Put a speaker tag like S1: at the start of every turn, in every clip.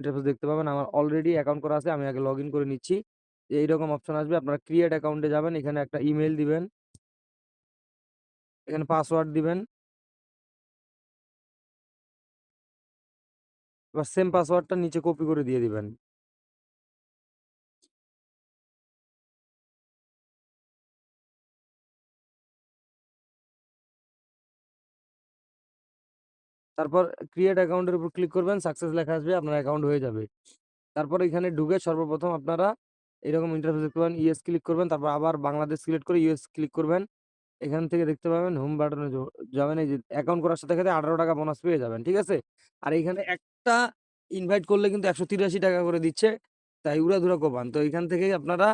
S1: Interface দেখতে পাবেন। আমার অলরেডি অ্যাকাউন্ট করা আছে। আমি আগে লগ করে নিচ্ছি। এইরকম অপশন আসবে। আপনারা ক্রিয়েট অ্যাকাউন্টে যাবেন। এখানে একটা ইমেল দিবেন। এখানে পাসওয়ার্ড দিবেন। এবার সেম পাসওয়ার্ডটা নিচে কপি করে দিয়ে দিবেন। তারপর ক্রিয়েট অ্যাকাউন্টের উপর ক্লিক করবেন। সাকসেস লেখা আসবে। আপনার অ্যাকাউন্ট হয়ে যাবে। তারপর এখানে ঢুকে সর্বপ্রথম আপনারা এরকম ইন্টারফেস দেখতে পাবেন। ইয়েস ক্লিক করবেন। তারপর আবার বাংলাদেশ সিলেক্ট করে ইউএস ক্লিক করবেন। এখান থেকে দেখতে পাবেন হোম বাটনে যাবেন এই যে অ্যাকাউন্ট করার সাথে, সাথে ৳১৮ বোনাস পেয়ে যাবেন। ঠিক আছে? আর এখানে একটা ইনভাইট করলে কিন্তু ৳১৮৩ করে দিচ্ছে। তাই উড়াধুরা কোপান। তো এখান থেকেই আপনারা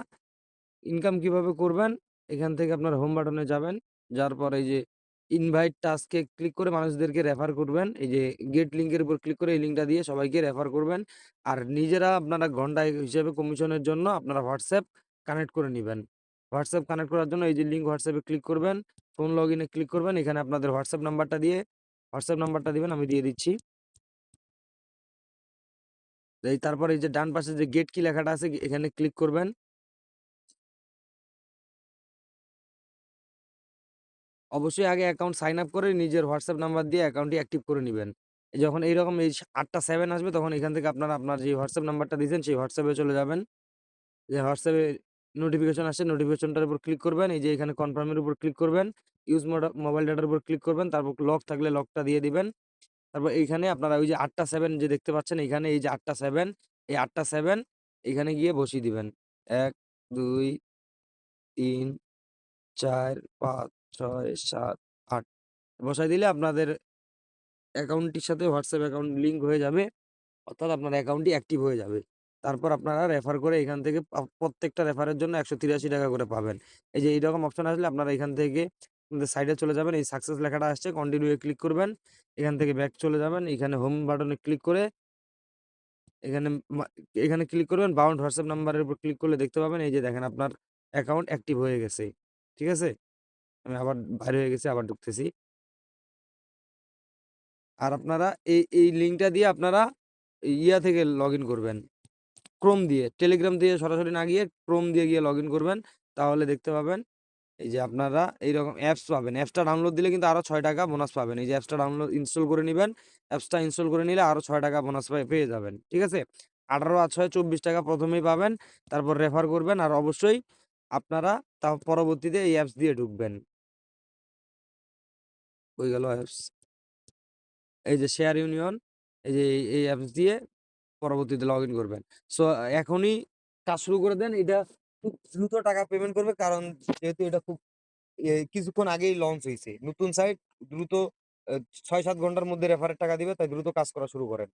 S1: ইনকাম কীভাবে করবেন? এখান থেকে আপনারা হোম বাটনে যাবেন। যার পর এই যে ইনভাইট টাস্কে ক্লিক করে মানুষদেরকে রেফার করবেন। এই যে গেট লিঙ্কের উপর ক্লিক করে এই লিঙ্কটা দিয়ে সবাইকে রেফার করবেন। আর নিজেরা আপনারা ঘণ্টা হিসেবে কমিশনের জন্য আপনারা হোয়াটসঅ্যাপ কানেক্ট করে নেবেন হোয়াটসঅ্যাপ কানেক্ট করার জন্য এই যে লিঙ্ক হোয়াটসঅ্যাপে ক্লিক করবেন। ফোন লগইন এ ক্লিক করবেন। এখানে আপনাদের হোয়াটসঅ্যাপ নাম্বারটা দিয়ে হোয়াটসঅ্যাপ নাম্বারটা দিবেন। আমি দিয়ে দিচ্ছি। এই তারপরে এই যে ডান পাশে যে গেট কি লেখাটা আছে, এখানে ক্লিক করবেন। অবশ্যই আগে অ্যাকাউন্ট সাইন আপ করে নিজের হোয়াটসঅ্যাপ নাম্বার দিয়ে অ্যাকাউন্টটি অ্যাক্টিভ করে নিবেন। যখন এইরকম এই ৮টা 7 আসবে তখন এখান থেকে আপনারা আপনার যে হোয়াটসঅ্যাপ নাম্বারটা দিয়েছেন সেই হোয়াটসঅ্যাপে চলে যাবেন। যে হোয়াটসঅ্যাপে নোটিফিকেশন আসছে নোটিফিকেশনটার উপর ক্লিক করবেন। এই যে এখানে কনফার্মের উপর ক্লিক করবেন। ইউজ মোবাইল ডাটার উপর ক্লিক করবেন। তারপর লক থাকলে লকটা দিয়ে দিবেন। তারপর এইখানে আপনারা ওই যে ৮টা 7 যে দেখতে পাচ্ছেন এইখানে এই যে ৮টা 7 এই ৮টা 7 এখানে গিয়ে বসিয়ে দিবেন। ১, ২, ৩, ৪, ৫, ৬, ৭, ৮ বসায় দিলে আপনাদের অ্যাকাউন্টটির সাথে WhatsApp অ্যাকাউন্ট লিঙ্ক হয়ে যাবে। অর্থাৎ আপনার অ্যাকাউন্টটি অ্যাক্টিভ হয়ে যাবে। তারপর আপনারা রেফার করে এখান থেকে প্রত্যেকটা রেফারের জন্য ৳১৮৩ করে পাবেন। এই যে এইরকম অপশন আসলে আপনারা এখান থেকে সাইডে চলে যাবেন। এই সাকসেস লেখাটা আসছে কন্টিনিউ ক্লিক করবেন। এখান থেকে ব্যাক চলে যাবেন। এখানে হোম বাটনে ক্লিক করে এখানে এখানে ক্লিক করবেন। বাউন্ড WhatsApp নাম্বারের উপর ক্লিক করলে দেখতে পাবেন এই যে দেখেন আপনার অ্যাকাউন্ট অ্যাক্টিভ হয়ে গেছে। ঠিক আছে? আমি আবার বাইরে হয়ে গেছি আবার ঢুকতেছি। আর আপনারা এই, এই লিঙ্কটা দিয়ে আপনারা ইয়া থেকে লগইন করবেন। ক্রোম দিয়ে। টেলিগ্রাম দিয়ে সরাসরি না গিয়ে ক্রোম দিয়ে গিয়ে লগইন করবেন। তাহলে দেখতে পাবেন এই যে আপনারা এইরকম অ্যাপস পাবেন। অ্যাপসটা ডাউনলোড দিলে কিন্তু আরও ছয় টাকা বোনাস পাবেন। এই যে অ্যাপসটা ডাউনলোড ইনস্টল করে নেবেন অ্যাপসটা ইনস্টল করে নিলে আরও ছয় টাকা বোনাস পেয়ে যাবেন। ঠিক আছে? ১৮ আর ৬ ৳২৪ প্রথমেই পাবেন। তারপর রেফার করবেন। আর অবশ্যই আপনারা তা পরবর্তীতে এই অ্যাপস দিয়ে ঢুকবেন। কই গেল অ্যাপস? এই যে শেয়ার ইউনিয়ন এই যে এই, অ্যাপস দিয়ে পরবর্তীতে লগ ইন করবেন। সো এখনই কাজ শুরু করে দেন। এটা খুব দ্রুত টাকা পেমেন্ট করবে। কারণ যেহেতু এটা খুব কিছুক্ষণ আগেই লঞ্চ হয়েছে নতুন সাইট দ্রুত ছয় ৬-৭ ঘণ্টার মধ্যে রেফারের টাকা দিবে। তাই দ্রুত কাজ করা শুরু করেন।